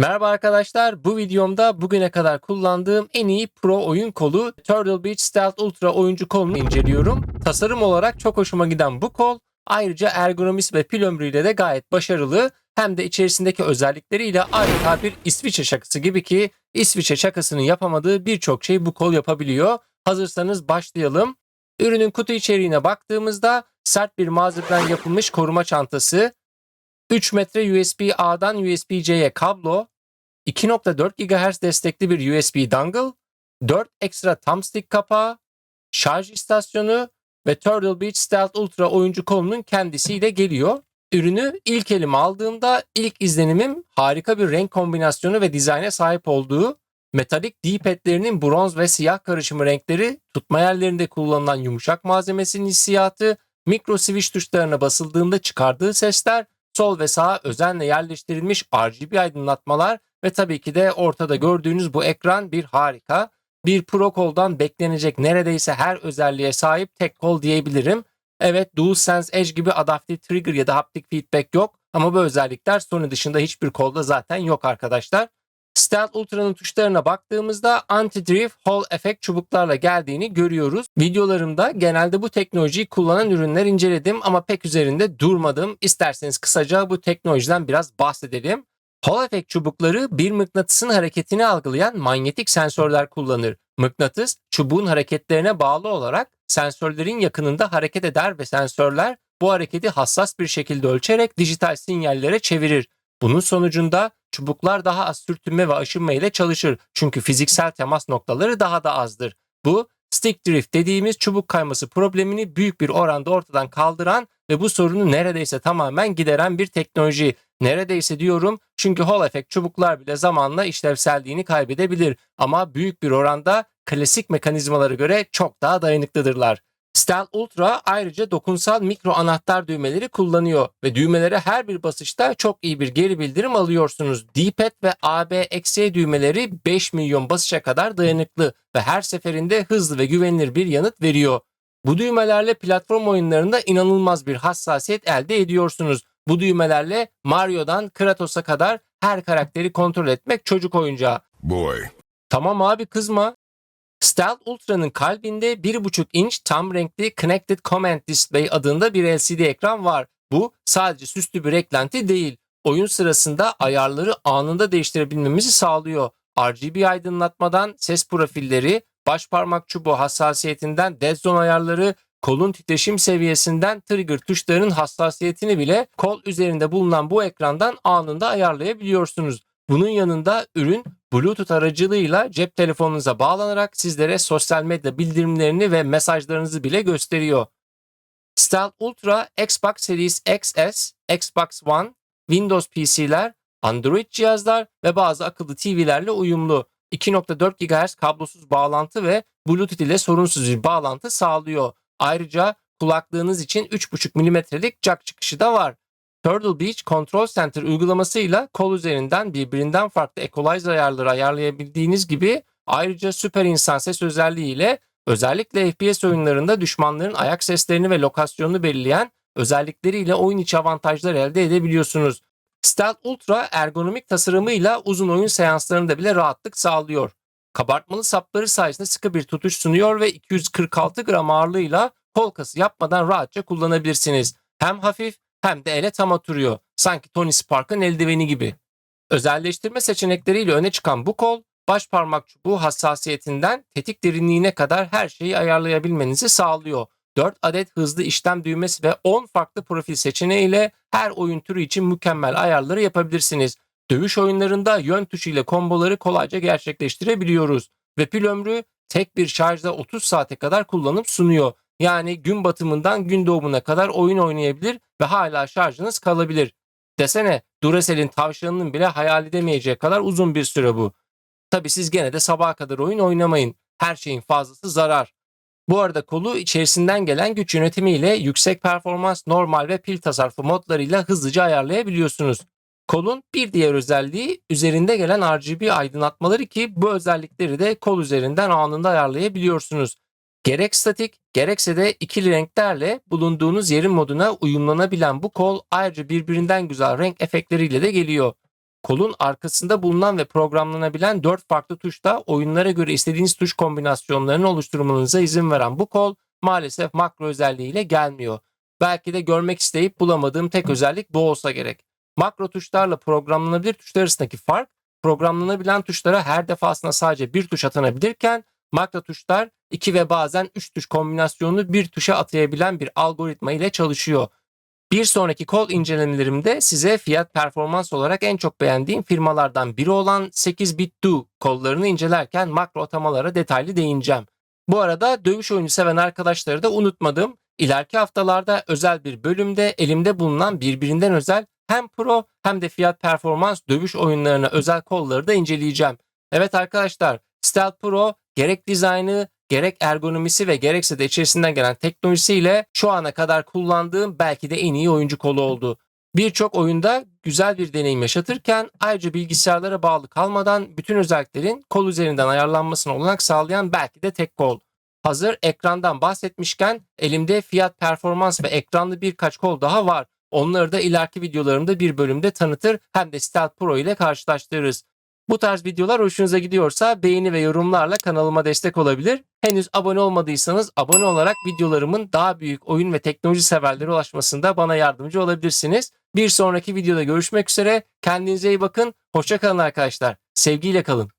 Merhaba arkadaşlar. Bu videomda bugüne kadar kullandığım en iyi pro oyun kolu Turtle Beach Stealth Ultra oyuncu kolunu inceliyorum. Tasarım olarak çok hoşuma giden bu kol ayrıca ergonomisi ve pil ömrüyle de gayet başarılı. Hem de içerisindeki özellikleriyle adeta bir İsviçre şakası gibi ki İsviçre şakasının yapamadığı birçok şey bu kol yapabiliyor. Hazırsanız başlayalım. Ürünün kutu içeriğine baktığımızda sert bir malzemeden yapılmış koruma çantası, 3 metre USB-A'dan USB-C'ye kablo, 2.4 GHz destekli bir USB dongle, 4 ekstra thumbstick kapağı, şarj istasyonu ve Turtle Beach Stealth Ultra oyuncu kolunun kendisiyle geliyor. Ürünü ilk elime aldığımda ilk izlenimim harika bir renk kombinasyonu ve dizayna sahip olduğu, metalik D-pad'lerinin bronz ve siyah karışımı renkleri, tutma yerlerinde kullanılan yumuşak malzemesinin hissiyatı, mikro switch tuşlarına basıldığında çıkardığı sesler, sol ve sağa özenle yerleştirilmiş RGB aydınlatmalar ve tabii ki de ortada gördüğünüz bu ekran bir harika. Bir Pro koldan beklenecek neredeyse her özelliğe sahip tek kol diyebilirim. Evet DualSense Edge gibi adaptif trigger ya da haptic feedback yok ama bu özellikler Sony dışında hiçbir kolda zaten yok arkadaşlar. Stealth Ultra'nın tuşlarına baktığımızda anti-drift Hall Effect çubuklarla geldiğini görüyoruz. Videolarımda genelde bu teknolojiyi kullanan ürünler inceledim ama pek üzerinde durmadım. İsterseniz kısaca bu teknolojiden biraz bahsedelim. Hall çubukları bir mıknatısın hareketini algılayan manyetik sensörler kullanır. Mıknatıs çubuğun hareketlerine bağlı olarak sensörlerin yakınında hareket eder ve sensörler bu hareketi hassas bir şekilde ölçerek dijital sinyallere çevirir. Bunun sonucunda çubuklar daha az sürtünme ve aşınma ile çalışır. Çünkü fiziksel temas noktaları daha da azdır. Bu stick drift dediğimiz çubuk kayması problemini büyük bir oranda ortadan kaldıran ve bu sorunu neredeyse tamamen gideren bir teknoloji. Neredeyse diyorum çünkü Hall Effect çubuklar bile zamanla işlevselliğini kaybedebilir ama büyük bir oranda klasik mekanizmalara göre çok daha dayanıklıdırlar. Stealth Ultra ayrıca dokunsal mikro anahtar düğmeleri kullanıyor ve düğmelere her bir basışta çok iyi bir geri bildirim alıyorsunuz. D-pad ve AB-XY düğmeleri 5 milyon basışa kadar dayanıklı ve her seferinde hızlı ve güvenilir bir yanıt veriyor. Bu düğmelerle platform oyunlarında inanılmaz bir hassasiyet elde ediyorsunuz. Bu düğmelerle Mario'dan Kratos'a kadar her karakteri kontrol etmek çocuk oyuncağı. Boy. Tamam abi kızma. Stealth Ultra'nın kalbinde 1.5 inç tam renkli Connected Command Display adında bir LCD ekran var. Bu sadece süslü bir eklenti değil. Oyun sırasında ayarları anında değiştirebilmemizi sağlıyor. RGB aydınlatmadan ses profilleri, baş parmak çubuğu hassasiyetinden dead zone ayarları, kolun titreşim seviyesinden trigger tuşlarının hassasiyetini bile kol üzerinde bulunan bu ekrandan anında ayarlayabiliyorsunuz. Bunun yanında ürün Bluetooth aracılığıyla cep telefonunuza bağlanarak sizlere sosyal medya bildirimlerini ve mesajlarınızı bile gösteriyor. Stealth Ultra Xbox Series XS, Xbox One, Windows PC'ler, Android cihazlar ve bazı akıllı TV'lerle uyumlu. 2.4 GHz kablosuz bağlantı ve Bluetooth ile sorunsuz bir bağlantı sağlıyor. Ayrıca kulaklığınız için 3.5 mm'lik jack çıkışı da var. Turtle Beach Control Center uygulamasıyla kol üzerinden birbirinden farklı equalizer ayarları ayarlayabildiğiniz gibi ayrıca süper insan ses özelliğiyle özellikle FPS oyunlarında düşmanların ayak seslerini ve lokasyonunu belirleyen özellikleriyle oyun içi avantajlar elde edebiliyorsunuz. Stealth Ultra ergonomik tasarımıyla uzun oyun seanslarında bile rahatlık sağlıyor. Kabartmalı sapları sayesinde sıkı bir tutuş sunuyor ve 246 gram ağırlığıyla kol kası yapmadan rahatça kullanabilirsiniz. Hem hafif hem de ele tam oturuyor. Sanki Tony Stark'ın eldiveni gibi. Özelleştirme seçenekleriyle öne çıkan bu kol, baş parmak çubuğu hassasiyetinden tetik derinliğine kadar her şeyi ayarlayabilmenizi sağlıyor. 4 adet hızlı işlem düğmesi ve 10 farklı profil seçeneğiyle her oyun türü için mükemmel ayarları yapabilirsiniz. Dövüş oyunlarında yön tuşu ile komboları kolayca gerçekleştirebiliyoruz ve pil ömrü tek bir şarjda 30 saate kadar kullanım sunuyor. Yani gün batımından gün doğumuna kadar oyun oynayabilir ve hala şarjınız kalabilir. Desene Duracell'in tavşanının bile hayal edemeyeceği kadar uzun bir süre bu. Tabi siz gene de sabaha kadar oyun oynamayın. Her şeyin fazlası zarar. Bu arada kolu içerisinden gelen güç yönetimiyle yüksek performans, normal ve pil tasarrufu modlarıyla hızlıca ayarlayabiliyorsunuz. Kolun bir diğer özelliği üzerinde gelen RGB aydınlatmaları ki bu özellikleri de kol üzerinden anında ayarlayabiliyorsunuz. Gerek statik gerekse de ikili renklerle bulunduğunuz yerin moduna uyumlanabilen bu kol ayrıca birbirinden güzel renk efektleriyle de geliyor. Kolun arkasında bulunan ve programlanabilen 4 farklı tuşta oyunlara göre istediğiniz tuş kombinasyonlarını oluşturmanıza izin veren bu kol maalesef makro özelliğiyle gelmiyor. Belki de görmek isteyip bulamadığım tek özellik bu olsa gerek. Makro tuşlarla programlanabilir tuşlar arasındaki fark, programlanabilen tuşlara her defasında sadece bir tuş atanabilirken makro tuşlar 2 ve bazen 3 tuş kombinasyonunu bir tuşa atayabilen bir algoritma ile çalışıyor. Bir sonraki kol incelemelerimde size fiyat performans olarak en çok beğendiğim firmalardan biri olan 8-bit Do kollarını incelerken makro atamalara detaylı değineceğim. Bu arada dövüş oyunu seven arkadaşları da unutmadım. İleriki haftalarda özel bir bölümde elimde bulunan birbirinden özel hem pro hem de fiyat performans dövüş oyunlarına özel kolları da inceleyeceğim. Evet arkadaşlar Stealth Pro gerek dizaynı gerek ergonomisi ve gerekse de içerisinden gelen teknolojisiyle şu ana kadar kullandığım belki de en iyi oyuncu kolu oldu. Birçok oyunda güzel bir deneyim yaşatırken ayrıca bilgisayarlara bağlı kalmadan bütün özelliklerin kol üzerinden ayarlanmasına olanak sağlayan belki de tek kol. Hazır ekrandan bahsetmişken elimde fiyat performans ve ekranlı birkaç kol daha var. Onları da ileriki videolarımda bir bölümde tanıtır hem de Stealth Pro ile karşılaştırırız. Bu tarz videolar hoşunuza gidiyorsa beğeni ve yorumlarla kanalıma destek olabilir. Henüz abone olmadıysanız abone olarak videolarımın daha büyük oyun ve teknoloji severlere ulaşmasında bana yardımcı olabilirsiniz. Bir sonraki videoda görüşmek üzere. Kendinize iyi bakın. Hoşça kalın arkadaşlar. Sevgiyle kalın.